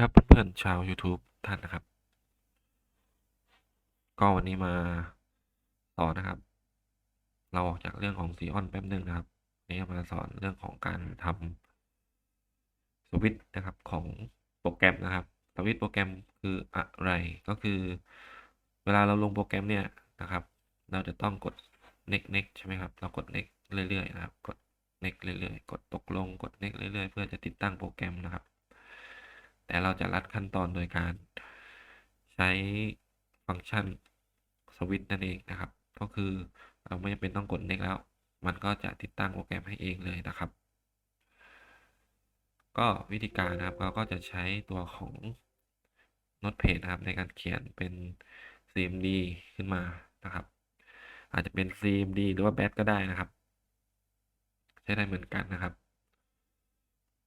ครับเพื่อนๆชาว YouTube ท่านนะครับ ก็วันนี้มาสอนนะครับ เราออกจากเรื่องของซีออนแป๊บหนึ่งนะครับนนี้มาสอนเรื่องของการทำสวิตช์นะครับของโปรแกรมนะครับสวิตช์โปรแกรมคืออะไรก็คือ เวลาเราลงโปรแกรมเนี่ยนะครับ เราจะต้องกด next next ใช่ไหมครับ เรากด next เรื่อยๆนะครับ กด next เรื่อยๆ กดตกลงกด next เรื่อยๆ เพื่อจะติดตั้งโปรแกรมนะครับ แต่เราจะลัดขั้นตอนโดยการใช้ฟังก์ชันสวิตช์นั่นเองนะครับ ก็คือเราไม่จำเป็นต้องกด next แล้ว มันก็จะติดตั้งโปรแกรมให้เองเลยนะครับ ก็วิธีการนะครับเราก็จะใช้ตัวของ Notepad นะครับ ในการเขียนเป็น CMD ขึ้นมานะครับ อาจจะเป็น CMD หรือว่า BAT ก็ได้นะครับ ใช้ได้เหมือนกันนะครับ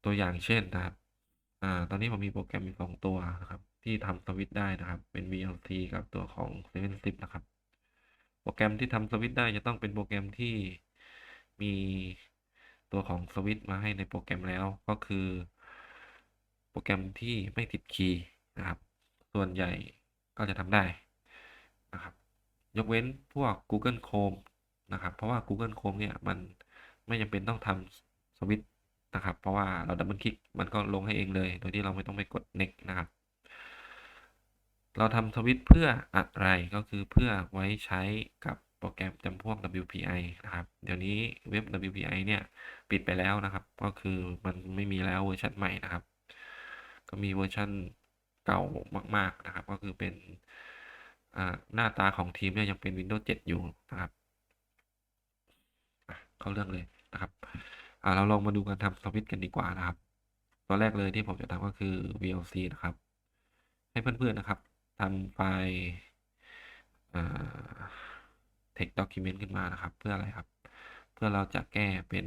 ตัวอย่างเช่นนะครับ อ่าตอนนี้ผมมีโปรแกรมอยู่สองตัวนะครับที่ทำสวิตได้นะครับ เป็น VLC กับตัวของ710นะครับ โปรแกรมที่ทำสวิตได้จะต้องเป็นโปรแกรมที่มีตัวของสวิตมาให้ในโปรแกรมแล้วก็คือ โปรแกรมที่ไม่ติดคีย์นะครับ ส่วนใหญ่ก็จะทำได้นะครับ ยกเว้นพวก Google Chrome นะครับ เพราะว่า Google Chrome เนี่ยมันไม่จำเป็นต้องทำสวิต นะครับ เพราะว่าเราดับเบิลคลิกมันก็ลงให้เองเลย โดยที่เราไม่ต้องไปกด next นะครับ เราทำสวิตช์เพื่ออะไรก็คือเพื่อไว้ใช้กับโปรแกรมจำพวก WPI นะครับ เดี๋ยวนี้เว็บ WPI เนี่ยปิดไปแล้วนะครับ ก็คือมันไม่มีแล้วเวอร์ชันใหม่นะครับ ก็มีเวอร์ชันเก่ามาก ๆนะครับ ก็คือเป็นหน้าตาของทีมเนี่ยยังเป็น Windows 7 อยู่นะครับ เข้าเรื่องเลยนะครับ เราลองมาดูการทำสวิตช์กันดีกว่านะครับ ตัวแรกเลยที่ผมจะทำก็คือ VLC นะครับ ให้เพื่อนๆนะครับทำไฟล์ text document ขึ้นมานะครับ เพื่ออะไรครับ เพื่อเราจะแก้เป็น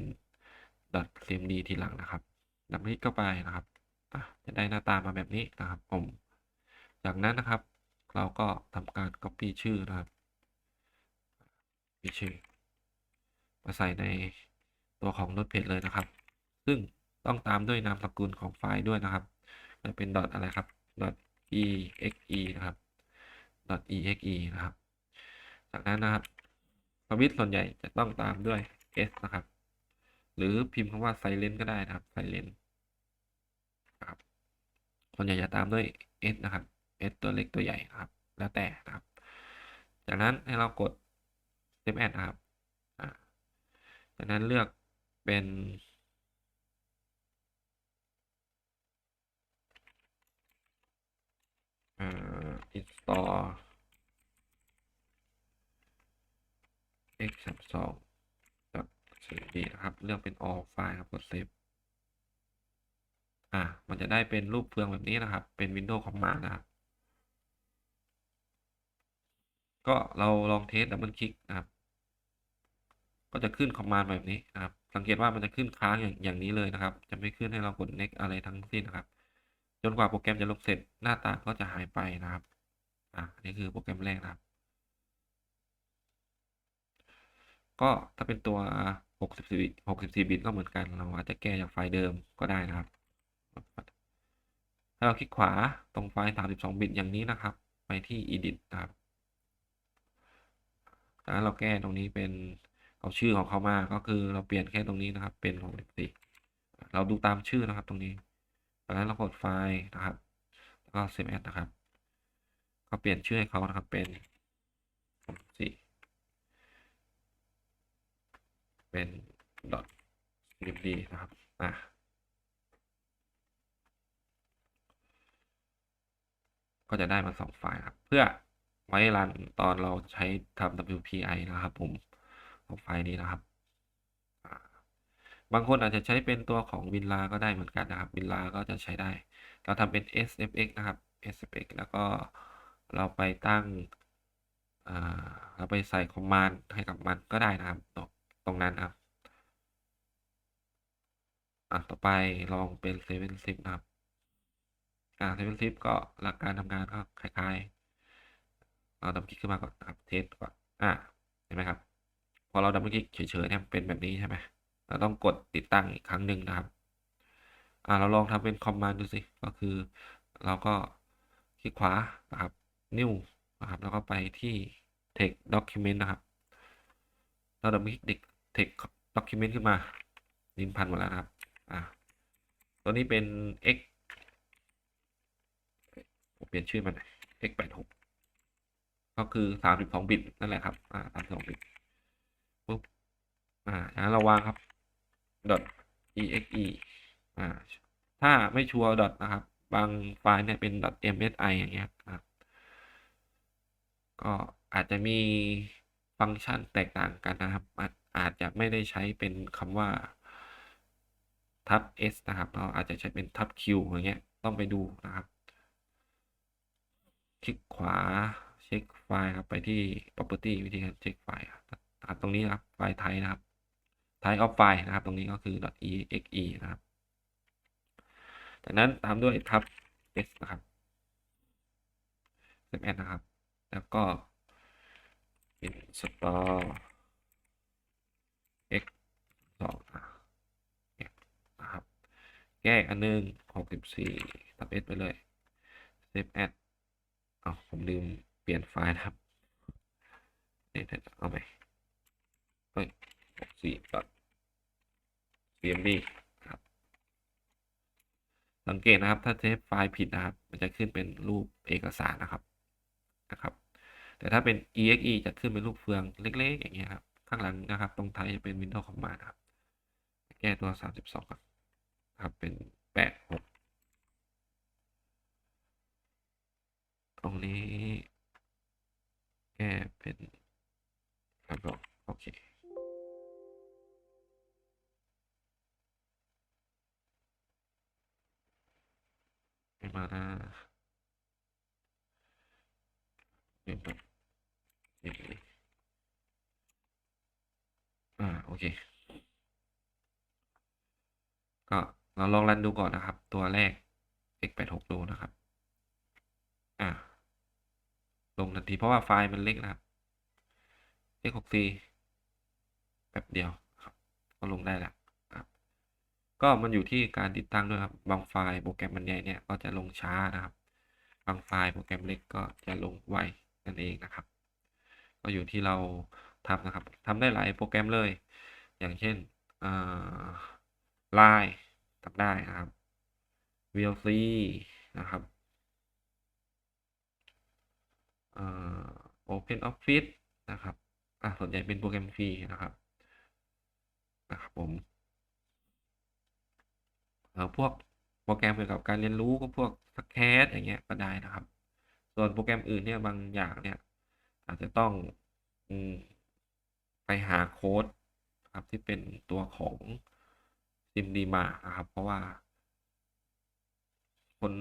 .cmd ทีหลังนะครับดับนี้เข้าไปนะครับจะได้หน้าตามาแบบนี้นะครับ ผม จากนั้นนะครับ เราก็ทำการ copy ชื่อนะครับ copy ชื่อมาใส่ใน ตัวของ Notepad เลยนะครับ ซึ่งต้องตามด้วยนามสกุลของไฟล์ด้วยนะครับจะเป็น dot อะไรครับ dot exe นะครับ dot exe นะครับ จากนั้นนะครับสวิตช์ส่วนใหญ่จะต้องตามด้วย s นะครับ หรือพิมพ์คำว่า silent ก็ได้นะครับ silent นะครับส่วนใหญ่จะตามด้วย s นะครับ s ตัวเล็กตัวใหญ่นะครับ แล้วแต่นะครับ จากนั้นให้เรากด save as นะครับจากนั้นเลือก เป็นอ่า install x สามสองกับ cd นะครับ เลือกเป็น all ไฟล์ครับ กด save อ่ามันจะได้เป็นรูปเฟืองแบบนี้นะครับ เป็น Windows Command นะครับ ก็เราลองเทสดับเบิลคลิกนะครับ ก็จะขึ้นคอมมานด์แบบนี้นะครับ สังเกตว่ามันจะขึ้นค้างอย่างอย่างนี้เลยนะครับ จะไม่ขึ้นให้เรากด next อะไรทั้งสิ้นนะครับ จนกว่าโปรแกรมจะลงเสร็จหน้าตาก็จะหายไปนะครับอ่านี่คือโปรแกรมแรกนะครับ ก็ถ้าเป็นตัว 64บิต64บิตก็เหมือนกัน เราอาจจะแก้จากไฟล์เดิมก็ได้นะครับ ถ้าเราคลิกขวาตรงไฟล์ 32 บิตอย่างนี้นะครับ ไปที่ edit นะครับจากนั้นเราแก้ตรงนี้เป็น เอาชื่อของเขามาก็คือเราเปลี่ยนแค่ตรงนี้นะครับ เป็น64เราดูตามชื่อนะครับตรงนี้จากนั้นเรากดไฟล์นะครับ แล้วก็ save as นะครับ ก็เปลี่ยนชื่อให้เขานะครับเป็น64เป็น dot cmd นะครับอะก็จะได้มาสองไฟล์ครับ เพื่อไว้รันตอนเราใช้ทำ WPI นะครับผม ของไฟล์นี้นะครับ บางคนอาจจะใช้เป็นตัวของวินลาก็ได้เหมือนกันนะครับวินลาก็จะใช้ได้ เราทำเป็น sfx นะครับ sfx แล้วก็เราไปตั้งเราไปใส่คอมมานด์ให้กับมันก็ได้นะครับ ตรงนั้นครับอะต่อไปลองเป็น7 10นะครับอ่า7 10ก็หลักการทำงานก็คล้ายๆ เราดับคลิกขึ้นมาก่อนนะครับเทสก่อนอ่าเห็นไหมครับ พอเราดับเบิลคลิกเฉยๆเนี่ยเป็นแบบนี้ใช่ไหมเราต้องกดติดตั้งอีกครั้งหนึ่งนะครับอ่าเราลองทำเป็นคอมมานด์ดูสิก็คือเราก็คลิกขวานะครับ new นะครับแล้วก็ไปที่ text document นะครับเราดับเบิลคลิกดิก text document ขึ้นมาลิ้นพันหมดแล้วนะครับอ่าตัวนี้เป็น x ผมเปลี่ยนชื่อมัน x แปดหกก็คือสามสิบสองบิตนั่นแหละครับ อ่าสามสองบิต อ่าเราวางครับ dot exe อ่า ถ้าไม่ชัวร์ dot นะครับ บางไฟล์เนี่ยเป็น dot msi อย่างเงี้ยครับก็อาจจะมีฟังก์ชันแตกต่างกันนะครับ อาจอาจจะไม่ได้ใช้เป็นคำว่าทับ s นะครับ เราอาจจะใช้เป็นทับ q อย่างเงี้ย ต้องไปดูนะครับ คลิกขวาเช็คไฟล์ครับไปที่ property วิธีการเช็คไฟล์ครับตรงนี้ครับไฟล์ไทยนะครับ type of file นะครับ ตรงนี้ก็คือ .exe นะครับ จากนั้นตามด้วยทับ s นะครับ save as นะครับ แล้วก็เป็น store x สองนะครับแก้อันหนึ่งหกสิบสี่ทับ s ไปเลย save as อ๋อผมลืมเปลี่ยนไฟล์นะครับ เดี๋ยวเอาไปเฮ้ยหกสี่ cmd ครับ สังเกตนะครับ ถ้าเซฟไฟล์ผิดนะครับ มันจะขึ้นเป็นรูปเอกสารนะครับนะครับ แต่ถ้าเป็น exe จะขึ้นเป็นรูปเฟืองเล็ก ๆ อย่างเงี้ยครับข้างหลังนะครับ ตรงท้ายจะเป็น Windows Command ครับ แก้ตัว 32 ครับครับเป็น 86 ตรงนี้แก้เป็นครับโอเคไม่ มานะเดี๋ยวแบบนี่อ่าโอเค ก็เราลองรันดูก่อนนะครับ ตัวแรก x86 ดูนะครับ อ่า ลงทันทีเพราะว่าไฟล์มันเล็กนะครับ x64 แป๊บเดียวครับ ก็ลงได้แล้ว ก็มันอยู่ที่การติดตั้งด้วยครับบางไฟล์โปรแกรมมันใหญ่เนี่ยก็จะลงช้านะครับ บางไฟล์โปรแกรมเล็กก็จะลงไวนั่นเองนะครับ ก็อยู่ที่เราทำนะครับทำได้หลายโปรแกรมเลย อย่างเช่น Line ทำได้นะครับ VLC นะครับ Open Office นะครับ อะส่วนใหญ่เป็นโปรแกรมฟรีนะครับ นะครับผม พวกโปรแกรมเกี่ยวกับการเรียนรู้ก็พวกสแคสอย่างเงี้ยก็ได้นะครับ ส่วนโปรแกรมอื่นเนี่ยบางอย่างเนี่ย อาจจะต้องอไปหาโค้ดครับที่เป็นตัวของซิมดีมานะครับ เพราะว่า คน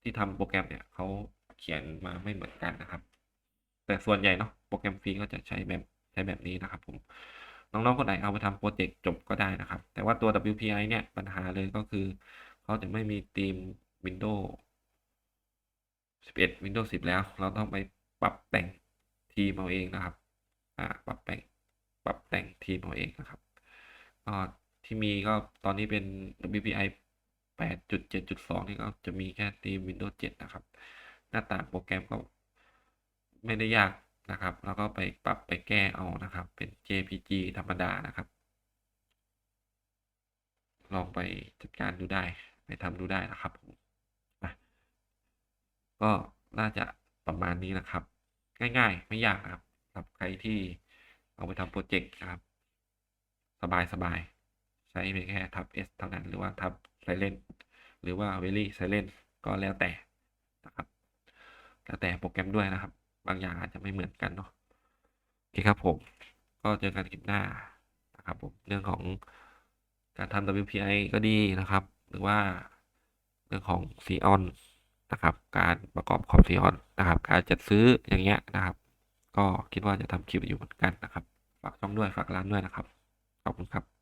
ที่ทำโปรแกรมเนี่ยเขาเขียนมาไม่เหมือนกันนะครับ แต่ส่วนใหญ่เนาะโปรแกรมฟรีก็จะใช้แบบใช้แบบนี้นะครับผม น้องๆคนไหนเอาไปทำโปรเจกต์จบก็ได้นะครับ แต่ว่าตัว WPI เนี่ยปัญหาเลยก็คือ เขาจะไม่มีธีม Windows 11 Windows 10 แล้ว เราต้องไปปรับแต่งทีมเอาเองนะครับอ่าปรับแต่งปรับแต่งทีมเอาเองนะครับก็ที่มีก็ตอนนี้เป็น WPI 8.7.2 นี่ก็จะมีแค่ธีม Windows 7 นะครับ หน้าต่างโปรแกรมก็ไม่ได้ยาก นะครับ แล้วก็ไปปรับไปแก้เอานะครับ เป็น JPG ธรรมดานะครับ ลองไปจัดการดูได้ ไปทำดูได้นะครับผมก็น่าจะประมาณนี้นะครับ ง่ายๆ ไม่ยากนะครับสำหรับใครที่เอาไปทำโปรเจกต์นะครับ สบายๆใช้เพียงแค่ทับ S เท่านั้นหรือว่าทับ Silent หรือว่า Very Silent ก็แล้วแต่นะครับแล้วแต่โปรแกรมด้วยนะครับ บางอย่างอาจจะไม่เหมือนกันเนาะโอเคครับผม ก็เจอกันคลิปหน้านะครับผมเรื่องของการทำ WPI ก็ดีนะครับ หรือว่าเรื่องของ Xeon นนะครับ การประกอบคอม Xeon นะครับ การจัดซื้ออย่างเงี้ยนะครับ ก็คิดว่าจะทำคลิปอยู่เหมือนกันนะครับ ฝากช่องด้วยฝากร้านด้วยนะครับ ขอบคุณครับ